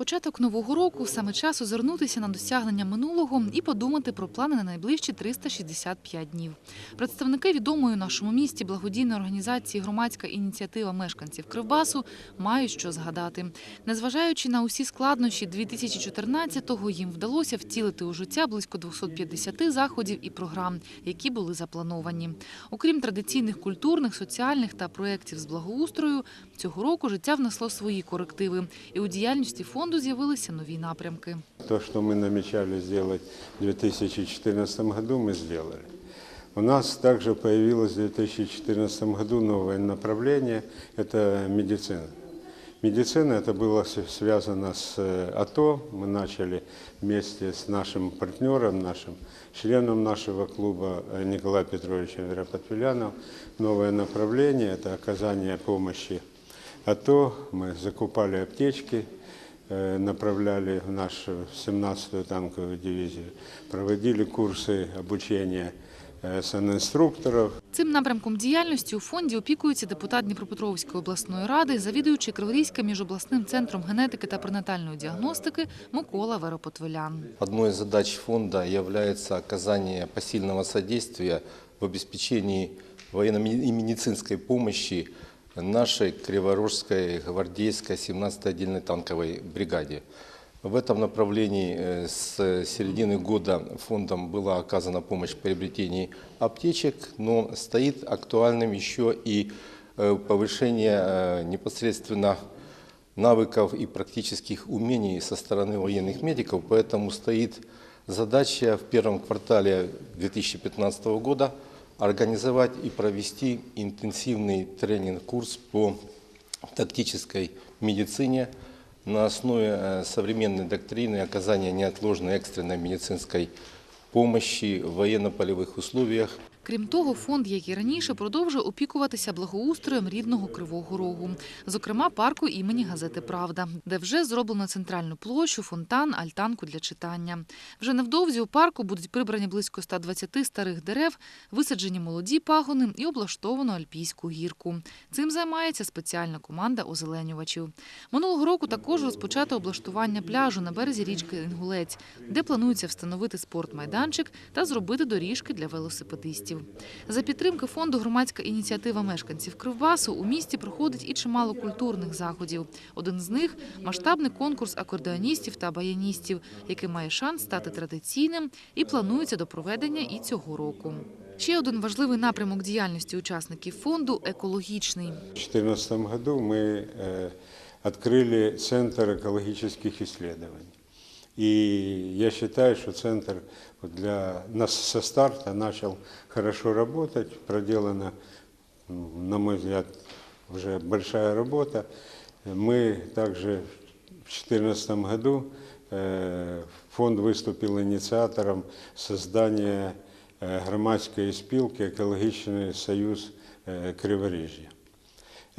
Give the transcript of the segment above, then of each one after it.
Початок нового року саме час озирнутися на досягнення минулого і подумати про плани на найближчі 365 днів. Представники відомої у нашому місті благодійної організації Громадська ініціатива мешканців Кривбасу мають що згадати. Незважаючи на усі складнощі 2014-го, їм вдалося втілити у життя близько 250 заходів і програм, які були заплановані. Окрім традиційних культурних, соціальних та проєктів з благоустрою, цього року життя внесло свої корективи, і у діяльності фонду з'явилися нові напрямки. То, что мы намечали сделать в 2014 году, мы сделали. У нас также появилось в 2014 году новое направление – это медицина. Медицина это было с- связано с э, АТО. Мы начали вместе с нашим партнером, нашим членом нашего клуба э, Николаем Петровичем Веропотвелянов новое направление – это оказание помощи АТО. Мы закупали аптечки, э, направляли в нашу 17-ю танковую дивизию, проводили курсы обучения э, санинструкторов. Цим напрямком діяльності у фонді опікується депутат Дніпропетровської обласної ради, завідуючий Криворізьким міжобласним центром генетики та пренатальної діагностики Микола Веропотвелян. Одной из задач фонда является оказание посильного содействия в обеспечении военно- и медицинской помощи нашей Криворожской гвардейской 17-й отдельной танковой бригаде. В этом направлении э, с середины года фондом была оказана помощь в приобретении аптечек, но стоит актуальным еще и э, повышение э, непосредственно навыков и практических умений со стороны военных медиков, поэтому стоит задача в первом квартале 2015 года организовать и провести интенсивный тренинг-курс по тактической медицине на основе э, современной доктрины оказания неотложной экстренной медицинской помощи в военно-полевых условиях Крім того, фонд, як і раніше, продовжує опікуватися благоустроєм рідного Кривого Рогу, зокрема парку імені газети Правда, де вже зроблено центральну площу, фонтан, альтанку для читання. Вже невдовзі у парку будуть прибрані близько 120 старих дерев, висаджені молоді пагони і облаштовано альпійську гірку. Цим займається спеціальна команда озеленювачів. Минулого року також розпочато облаштування пляжу на березі річки Інгулець, де планується встановити спортмайданчик та зробити доріжки для велосипедистів За підтримки фонду громадська ініціатива мешканців Кривбасу у місті проходить і чимало культурних заходів. Один з них масштабний конкурс акордеоністів та баяністів, який має шанс стати традиційним і планується до проведення і цього року. Ще один важливий напрямок діяльності учасників фонду екологічний. В 2014 году мы э, открыли Центр экологических исследований. И я считаю, что центр вот для нас со старта начал хорошо работать. Проделана, м, на мой взгляд, уже большая работа. Мы также в 2014 году э, фонд выступил инициатором создания э, громадской спилки «Экологичный союз э, Криворижья».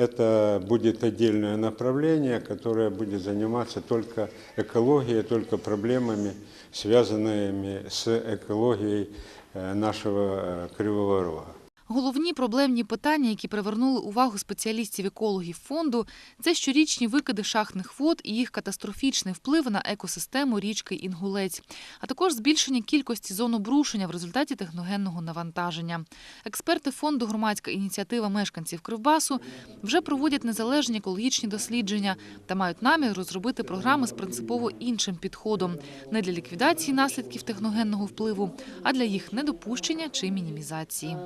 Это будет отдельное направление, которое будет заниматься только экологией, только проблемами, связанными с экологией э, нашего э, Кривого Рога. Головні проблемні питання, які привернули увагу спеціалістів-екологів фонду, це щорічні викиди шахтних вод і їх катастрофічний вплив на екосистему річки Інгулець, а також збільшення кількості зон обрушення в результаті техногенного навантаження. Експерти фонду громадська ініціатива мешканців Кривбасу вже проводять незалежні екологічні дослідження та мають намір розробити програми з принципово іншим підходом не для ліквідації наслідків техногенного впливу, а для їх недопущення чи мінімізації.